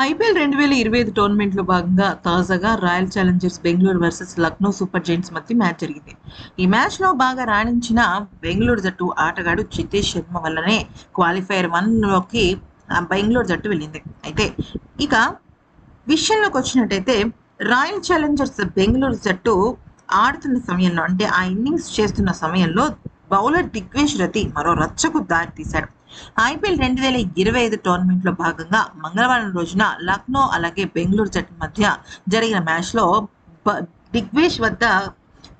IPL రెండు వేల ఇరవై ఐదు టోర్నమెంట్లో భాగంగా తాజాగా Royal Challengers Bengaluru versus Lucknow Super Giants మధ్య మ్యాచ్ జరిగింది. ఈ మ్యాచ్లో బాగా రాణించిన బెంగళూరు జట్టు ఆటగాడు జితేష్ శర్మ వల్లనే క్వాలిఫైయర్ వన్లోకి లోకి బెంగళూరు జట్టు వెళ్ళింది. అయితే ఇక విషయంలోకి వచ్చినట్టయితే రాయల్ ఛాలెంజర్స్ బెంగళూరు జట్టు ఆడుతున్న సమయంలో అంటే ఆ ఇన్నింగ్స్ చేస్తున్న సమయంలో బౌలర్ దిగ్వేష్ రతి మరో రచ్చకు దారి తీశాడు. ఐపీఎల్ రెండు వేల ఇరవై ఐదు టోర్నమెంట్లో భాగంగా మంగళవారం రోజున లక్నో అలాగే బెంగళూరు జట్టు మధ్య జరిగిన మ్యాచ్లో దిగ్వేష్ వద్ద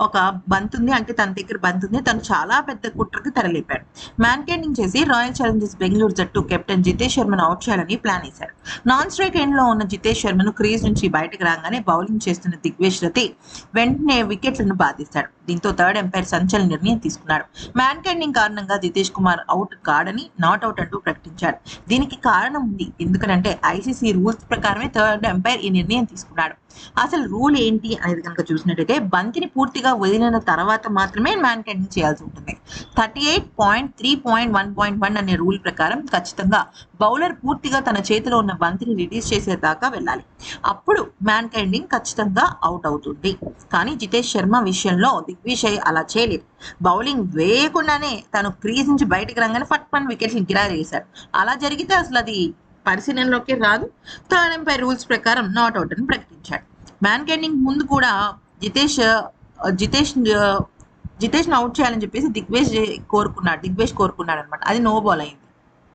ఒక బంతుంది ఉంది అంటే తన దగ్గర బంతుంది. ఉంది తను చాలా పెద్ద కుట్రకి తెరలేపాడు. మ్యాన్ క్యాండింగ్ చేసి రాయల్ ఛాలెంజర్స్ బెంగళూరు జట్టు కెప్టెన్ జితేష్ శర్మను అవుట్ చేయాలని ప్లాన్ వేశారు. నాన్ స్ట్రైక్ ఎండ్లో ఉన్న జితేష్ శర్మను క్రీజ్ నుంచి బయటకు రాగానే బౌలింగ్ చేస్తున్న దిగ్వేష్ రతి వెంటనే వికెట్లను బాధిస్తాడు. దీంతో థర్డ్ ఎంపైర్ సంచలన నిర్ణయం తీసుకున్నాడు మ్యాన్ క్యాండింగ్ కారణంగా జితేష్ కుమార్ అవుట్ కాడని నాట్ అవుట్ అంటూ ప్రకటించాడు దీనికి కారణం ఉంది. ఎందుకంటే ఐసీసీ రూల్స్ ప్రకారమే థర్డ్ ఎంపైర్ ఈ నిర్ణయం తీసుకున్నాడు. అసలు రూల్ ఏంటి అనేది కనుక చూసినట్టయితే బంతిని పూర్తిగా వదిలిన తర్వాత మాత్రమే మ్యాన్ క్యాండింగ్ చేయాల్సి ఉంటుంది. Thirty eight point three point one point one అనే రూల్ ప్రకారం ఖచ్చితంగా బౌలర్ పూర్తిగా తన చేతిలో ఉన్న బంతిని రిలీజ్ చేసేదాకా వెళ్ళాలి. అప్పుడు మ్యాన్ కెండింగ్ ఖచ్చితంగా అవుట్ అవుతుంది. కానీ జితేష్ శర్మ విషయంలో దిగ్విజయ్ అలా చేయలేదు. బౌలింగ్ వేయకుండానే తను క్రీజ్ నుంచి బయటకు రాగానే ఫట్ పన్ వికెట్స్ గిరాజేశాడు అలా జరిగితే అసలు అది పరిశీలనలోకి రాదు. థర్డ్ ఎంపైర్ రూల్స్ ప్రకారం నాట్ అవుట్ అని ప్రకటించాడు. మ్యాన్ కెండింగ్ ముందు కూడా జితేష్ జితేష్ జితేష్ అవుట్ చేయాలని చెప్పేసి దిగ్వేష్ కోరుకున్నాడు దిగ్వేష్ కోరుకున్నాడు అనమాట అది నో బాల్ అయింది.